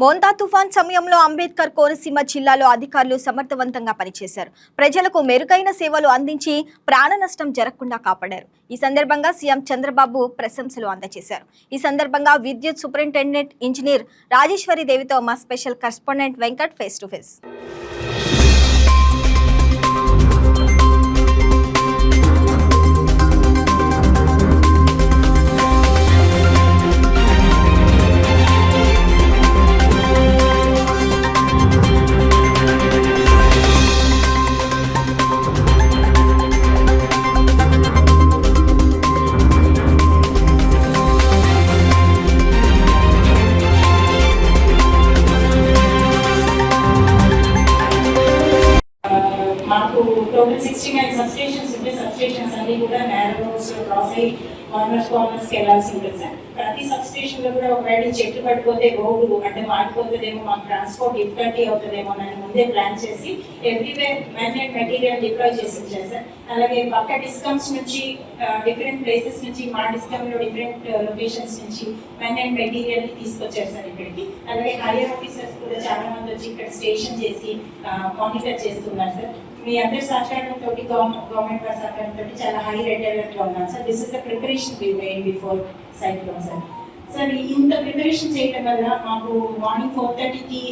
మోంతా తుఫాన్ సమయంలో అంబేద్కర్ కోనసీమ జిల్లాలో అధికారులు సమర్థవంతంగా పనిచేశారు. ప్రజలకు మెరుగైన సేవలు అందించి ప్రాణ నష్టం జరగకుండా కాపాడారు. ఈ సందర్భంగా సీఎం చంద్రబాబు ప్రశంసలు అందజేశారు. ఈ సందర్భంగా విద్యుత్ సూపరింటెండెంట్ ఇంజనీర్ రాజేశ్వరి దేవితో మా special correspondent Venkat face to face. Sixty nine substations ఉంటే సబ్స్టేషన్స్ అన్ని కూడా నేరోస్ క్రాస్ అయ్యి కార్నర్స్ కార్నర్స్కి వెళ్ళాల్సి ఉంటుంది సార్ ప్రతి సబ్స్టేషన్లో కూడా ఒకవేళ చెట్లు పడిపోతే రోడ్డు అంటే మాడిపోతుందేమో మాకు ట్రాన్స్పోర్ట్ డిఫికల్టీ అవుతుందేమో అని ముందే ప్లాన్ చేసి everywhere men and material deploy చేసి ఉంచారు సార్ అలాగే పక్క డిస్కమ్స్ నుంచి డిఫరెంట్ ప్లేసెస్ నుంచి మా డిస్కమ్లో డిఫరెంట్ లొకేషన్స్ నుంచి మెన్ అండ్ మెటీరియల్ తీసుకొచ్చారు సార్ ఇక్కడికి. అలాగే హైయర్ ఆఫీసర్స్ కూడా చాలా మంది వచ్చి ఇక్కడ స్టేషన్ చేసి మానిటర్ చేస్తున్నారు సార్ మీ అందరి సహకారంతో గవర్నమెంట్ వారి సహకారంతో చాలా హై రేట్ అలర్ట్లో ఉన్నాం sir this is the preparation we made before cyclone sir. Sir ఇంత ప్రిపరేషన్ చేయడం వల్ల మాకు మార్నింగ్ ఫోర్ థర్టీకి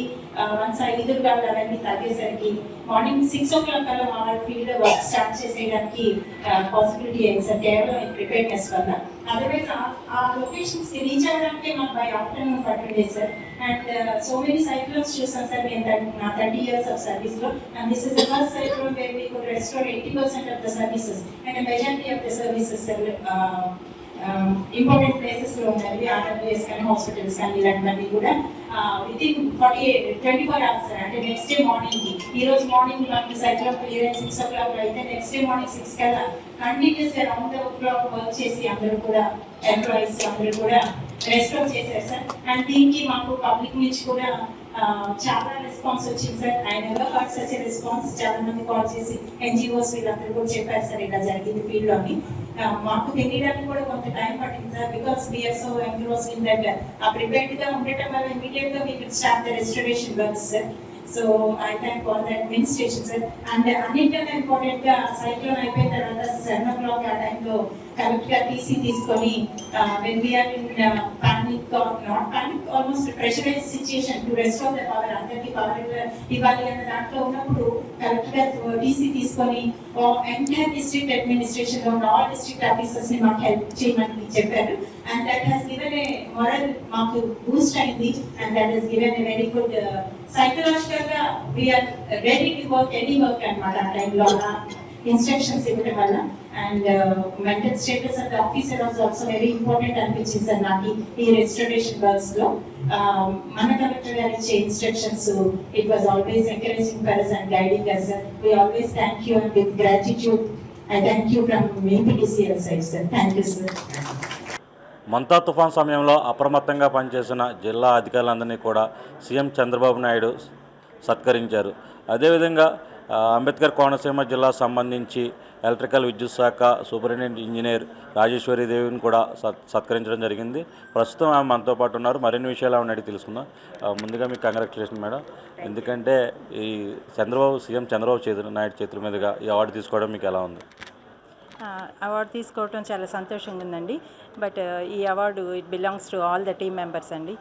వన్స్ ఐదురు కాదు అవన్నీ తగ్గేసరికి మార్నింగ్ సిక్స్ ఓ క్లాక్ కల్లా మా ఫీల్డ్ వర్క్ స్టార్ట్ చేసేయడానికి పాసిబిలిటీ అయింది సార్. కేవలం ప్రిపేర్నెస్ వల్ల. Otherwise, our, uh, our locations reach out came by afternoon for today, sir. And uh, so many cyclones just us, in that, uh, 30 years of service. And this is the first cyclone where we could restore 80% of the services and a majority of the services, uh, Um, important ప్లేసెస్లో ఉన్నాయి RWS కానీ hospitals కానీ ఇలాంటివన్నీ కూడా. Within forty twenty four hours అంటే next day మార్నింగ్కి ఈ రోజు మార్నింగ్ మనకి cycle of clearance six o'clock అయితే నెక్స్ట్ డే మార్నింగ్ సిక్స్ కదా కంటిన్యూస్గా రౌండ్ ద క్లాక్ వర్క్ చేసి అందరూ కూడా ఎంప్లాయీస్ అందరూ కూడా రెస్టోర్ చేశారు సార్ అండ్ దీనికి మాకు పబ్లిక్ నుంచి కూడా uh, చాలా రెస్పాన్స్ వచ్చింది సార్ ఆయన హర్ట్ సచ్ రెస్పాన్స్ చాలా మంది కాల్ చేసి ఎన్జిఓస్ వీళ్ళందరూ కూడా చెప్పారు సార్ ఇలా జరిగింది ఫీల్డ్లోని. మాకు తెలియడానికి కూడా కొంత టైం పట్టింది sir because we are so engross in that ఆ ప్రిపేర్డ్గా ఉండటం వల్ల ఇమీడియట్గా we start the restoration works sir so I thank all the administration sir and అన్నింటికన్నా ఇంపార్టెంట్గా సైక్లోన్ అయిపోయిన తర్వాత సెవెన్ ఓ క్లాక్ ఆ టైంలో కరెక్ట్గా టీసీ తీసుకొని when we are in panic not panic almost pressurize situation to restore the power అందరికీ power ఇవ్వాలి అన్న దాంట్లో ఉన్నప్పుడు కరెక్ట్గా టీసీ తీసుకొని ఎంటైర్ డిస్ట్రిక్ట్ అడ్మినిస్ట్రేషన్లో ఉన్న ఆల్ డిస్ట్రిక్ట్ ఆఫీసర్స్ని మాకు హెల్ప్ చేయమని చెప్పారు. And that has given a moral మాకు బూస్ట్ అయింది. And that has given a very good సైకలాజికల్గా we are ready to work any work అనమాట ఆ టైంలో ఇన్స్ట్రక్షన్స్ ఇవ్వడం వల్ల. And mental status of the officer was also very important అనిపించింది sir నాకు ఈ రెస్టరేషన్ వర్క్స్లో. మన కలెక్టర్ గారు ఇచ్చే instructions it was always encouraging for us and guiding us sir we always thank you and with gratitude I thank you from APTCL side sir thank you sir Montha తుఫాన్ సమయంలో అప్రమత్తంగా పనిచేసిన జిల్లా అధికారులందరినీ కూడా సీఎం చంద్రబాబు నాయుడు సత్కరించారు. అదేవిధంగా అంబేద్కర్ కోనసీమ జిల్లా సంబంధించి ఎలక్ట్రికల్ విద్యుత్ శాఖ సూపరింటెండెంట్ ఇంజనీర్ రాజేశ్వరి దేవిని కూడా సత్ సత్కరించడం జరిగింది. ప్రస్తుతం ఆమె మనతో పాటు ఉన్నారు. మరిన్ని విషయాలు ఆమెను అడిగి తెలుసుకుందాం. ముందుగా మీకు కంగ్రాచులేషన్ మేడం. ఎందుకంటే ఈ చంద్రబాబు సీఎం చంద్రబాబు చేతుల నాయుడు చేతుల మీదుగా ఈ అవార్డు తీసుకోవడం మీకు ఎలా ఉంది? అవార్డు తీసుకోవటం చాలా సంతోషంగా ఉందండి. బట్ ఈ award it belongs to all the team members అండి.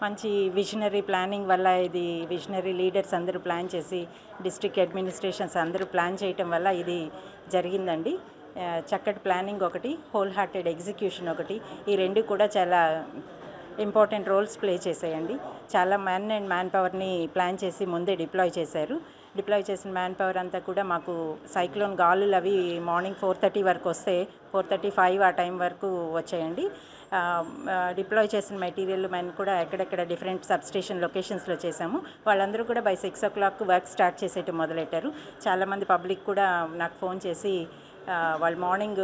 మంచి విజనరీ ప్లానింగ్ వల్ల ఇది విజనరీ లీడర్స్ అందరూ ప్లాన్ చేసి డిస్ట్రిక్ట్ అడ్మినిస్ట్రేషన్స్ అందరూ ప్లాన్ చేయటం వల్ల ఇది జరిగిందండి. చక్కటి ప్లానింగ్ ఒకటి హోల్ హార్టెడ్ ఎగ్జిక్యూషన్ ఒకటి. ఈ రెండు కూడా చాలా ఇంపార్టెంట్ రోల్స్ ప్లే చేసాయండి చాలా మ్యాన్ అండ్ మ్యాన్ పవర్ని ప్లాన్ చేసి ముందే డిప్లాయ్ చేశారు. డిప్లాయ్ చేసిన మ్యాన్ పవర్ అంతా కూడా మాకు సైక్లోన్ గాలులు అవి మార్నింగ్ ఫోర్ థర్టీ వరకు వస్తే ఫోర్ థర్టీ ఫైవ్ ఆ టైం వరకు వచ్చాయండి. డిప్లాయ్ చేసిన మెటీరియల్ మేము కూడా ఎక్కడెక్కడ డిఫరెంట్ సబ్స్టేషన్ లొకేషన్స్లో చేసాము వాళ్ళందరూ కూడా by six o'clock work start చేసేట్టు మొదలెట్టారు. చాలామంది పబ్లిక్ కూడా నాకు ఫోన్ చేసి వాళ్ళు మార్నింగ్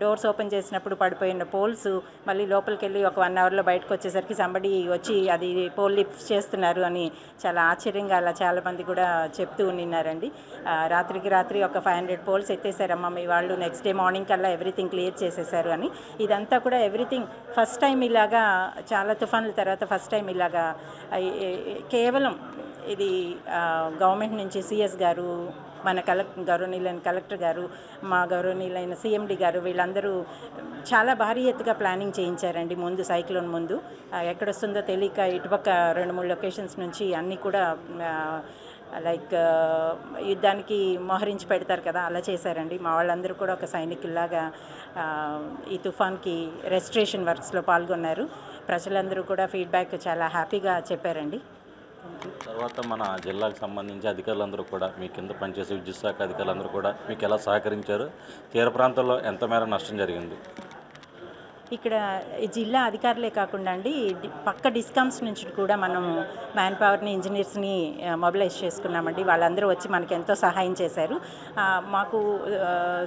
డోర్స్ ఓపెన్ చేసినప్పుడు పడిపోయిన పోల్స్ మళ్ళీ లోపలికి వెళ్ళి ఒక వన్ అవర్లో బయటకు వచ్చేసరికి సంబడి వచ్చి అది పోల్ లిఫ్ట్ చేస్తున్నారు అని చాలా ఆశ్చర్యంగా అలా చాలామంది కూడా చెప్తూ ఉన్నారండి. రాత్రికి రాత్రి ఒక ఫైవ్ హండ్రెడ్ పోల్స్ ఎత్తేసారమ్మా మీ వాళ్ళు నెక్స్ట్ డే మార్నింగ్ కల్లా ఎవ్రీథింగ్ క్లియర్ చేసేసారు అని. ఇదంతా కూడా ఎవ్రీథింగ్ ఫస్ట్ టైం ఇలాగా చాలా తుఫాన్ల తర్వాత ఫస్ట్ టైం ఇలాగా కేవలం ఇది గవర్నమెంట్ నుంచి సిఎస్ గారు మన కలెక్ట్ గౌరవనీయులైన కలెక్టర్ గారు మా గౌరవనీయులైన సీఎండి గారు వీళ్ళందరూ చాలా భారీ ఎత్తుగా ప్లానింగ్ చేయించారండి ముందు సైక్లోన్ ముందు. ఎక్కడొస్తుందో తెలియక ఇటుపక్క రెండు మూడు లొకేషన్స్ నుంచి అన్నీ కూడా లైక్ యుద్ధానికి మోహరించి పెడతారు కదా అలా చేశారండి. మా వాళ్ళందరూ కూడా ఒక సైనికుల్లాగా ఈ తుఫాన్కి రెజిస్ట్రేషన్ వర్క్స్లో పాల్గొన్నారు. ప్రజలందరూ కూడా ఫీడ్బ్యాక్ చాలా హ్యాపీగా చెప్పారండి. తర్వాత మన జిల్లాకు సంబంధించి అధికారులందరూ కూడా మీ కింద పనిచేసే విద్యుత్ శాఖ అధికారులందరూ కూడా మీకు ఎలా సహకరించారు? తీర ప్రాంతాల్లో ఎంత మేర నష్టం జరిగింది? ఇక్కడ ఈ జిల్లా అధికారులే కాకుండా అండి పక్క డిస్కామ్స్ నుంచి కూడా మనం మ్యాన్ పవర్ని ఇంజనీర్స్ని మొబిలైజ్ చేసుకున్నామండి. వాళ్ళందరూ వచ్చి మనకి ఎంతో సహాయం చేశారు. మాకు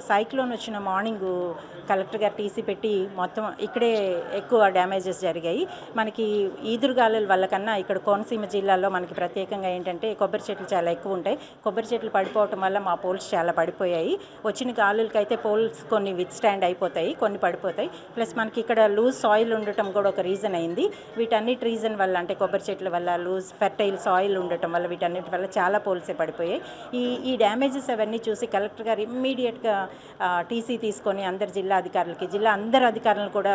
సైక్లోన్ వచ్చిన మార్నింగ్ కలెక్టర్ గారు టీసీ పెట్టి మొత్తం ఇక్కడే ఎక్కువ డ్యామేజెస్ జరిగాయి. మనకి ఈదురుగాలుల వల్ల కన్నా ఇక్కడ కోనసీమ జిల్లాలో మనకి ప్రత్యేకంగా ఏంటంటే కొబ్బరి చెట్లు చాలా ఎక్కువ ఉంటాయి. కొబ్బరి చెట్లు పడిపోవటం వల్ల మా పోల్స్ చాలా పడిపోయాయి. వచ్చిన గాలులకైతే పోల్స్ కొన్ని విత్ స్టాండ్ అయిపోతాయి కొన్ని పడిపోతాయి. ప్లస్ మన మనకి ఇక్కడ లూజ్ సాయిల్ ఉండటం కూడా ఒక రీజన్ అయింది. వీటన్నిటి రీజన్ వల్ల అంటే కొబ్బరి చెట్ల వల్ల లూజ్ ఫెర్టైల్ సాయిల్ ఉండటం వల్ల వీటన్నిటి వల్ల చాలా పోల్సే పడిపోయాయి. ఈ ఈ డ్యామేజెస్ అవన్నీ చూసి కలెక్టర్ గారు ఇమ్మీడియట్గా టీసీ తీసుకొని అందరు జిల్లా అధికారులకి జిల్లా అందరు అధికారులను కూడా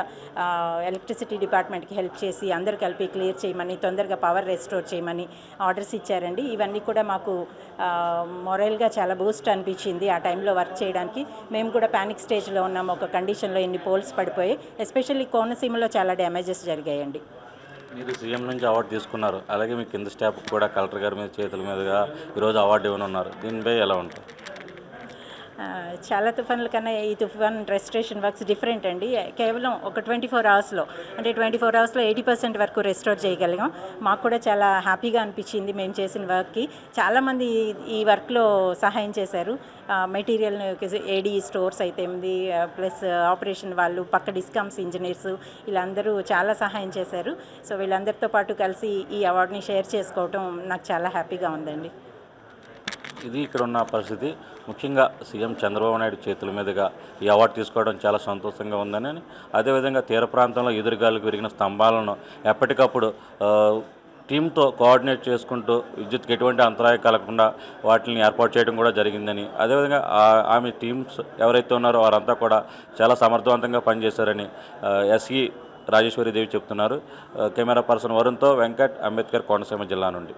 ఎలక్ట్రిసిటీ డిపార్ట్మెంట్కి హెల్ప్ చేసి అందరు కలిపి క్లియర్ చేయమని తొందరగా పవర్ రెస్టోర్ చేయమని ఆర్డర్స్ ఇచ్చారండి. ఇవన్నీ కూడా మాకు మొరల్గా చాలా బూస్ట్ అనిపించింది ఆ టైంలో వర్క్ చేయడానికి. మేము కూడా ప్యానిక్ స్టేజ్లో ఉన్నాము. ఒక కండిషన్లో ఎన్ని పోల్స్ పడిపోయాయి. ఎస్పెషల్లీ కోనసీమలో చాలా డ్యామేజెస్ జరిగాయండి. మీరు సీఎం నుంచి అవార్డు తీసుకున్నారు. అలాగే మీ కింద స్టాఫ్ కూడా కలెక్టర్ గారి మీద చేతుల మీదుగా ఈరోజు అవార్డు ఇవ్వనున్నారు. దీనిపై ఎలా ఉంటుంది చాలా తుఫాన్ల కన్నా ఈ తుఫాన్ రెస్టరేషన్ వర్క్స్ డిఫరెంట్ అండి. కేవలం ఒక ట్వంటీ ఫోర్ అవర్స్లో అంటే ట్వంటీ ఫోర్ అవర్స్లో ఎయిటీ పర్సెంట్ వరకు రెస్టోర్ చేయగలిగాం. మాకు కూడా చాలా హ్యాపీగా అనిపించింది మేము చేసిన వర్క్కి చాలామంది ఈ వర్క్లో సహాయం చేశారు. మెటీరియల్ ఏడీ స్టోర్స్ అయితే ప్లస్ ఆపరేషన్ వాళ్ళు పక్క డిస్కామ్స్ ఇంజనీర్స్ వీళ్ళందరూ చాలా సహాయం చేశారు. సో వీళ్ళందరితో పాటు కలిసి ఈ అవార్డుని షేర్ చేసుకోవటం నాకు చాలా హ్యాపీగా ఉందండి. ఇది ఇక్కడ ఉన్న పరిస్థితి. ముఖ్యంగా సీఎం చంద్రబాబు నాయుడు చేతుల మీదుగా ఈ అవార్డు తీసుకోవడం చాలా సంతోషంగా ఉందని అదేవిధంగా తీర ప్రాంతంలో ఎదురుగాలకు విరిగిన స్తంభాలను ఎప్పటికప్పుడు టీంతో కోఆర్డినేట్ చేసుకుంటూ విద్యుత్కి ఎటువంటి అంతరాయం కలగకుండా వాటిని ఏర్పాటు చేయడం కూడా జరిగిందని అదేవిధంగా ఆమె టీమ్స్ ఎవరైతే ఉన్నారో వారంతా కూడా చాలా సమర్థవంతంగా పనిచేశారని ఎస్ఈ రాజేశ్వరి దేవి చెప్తున్నారు. కెమెరా పర్సన్ వరుణ్తో వెంకట్ అంబేద్కర్ కోనసీమ జిల్లా నుండి.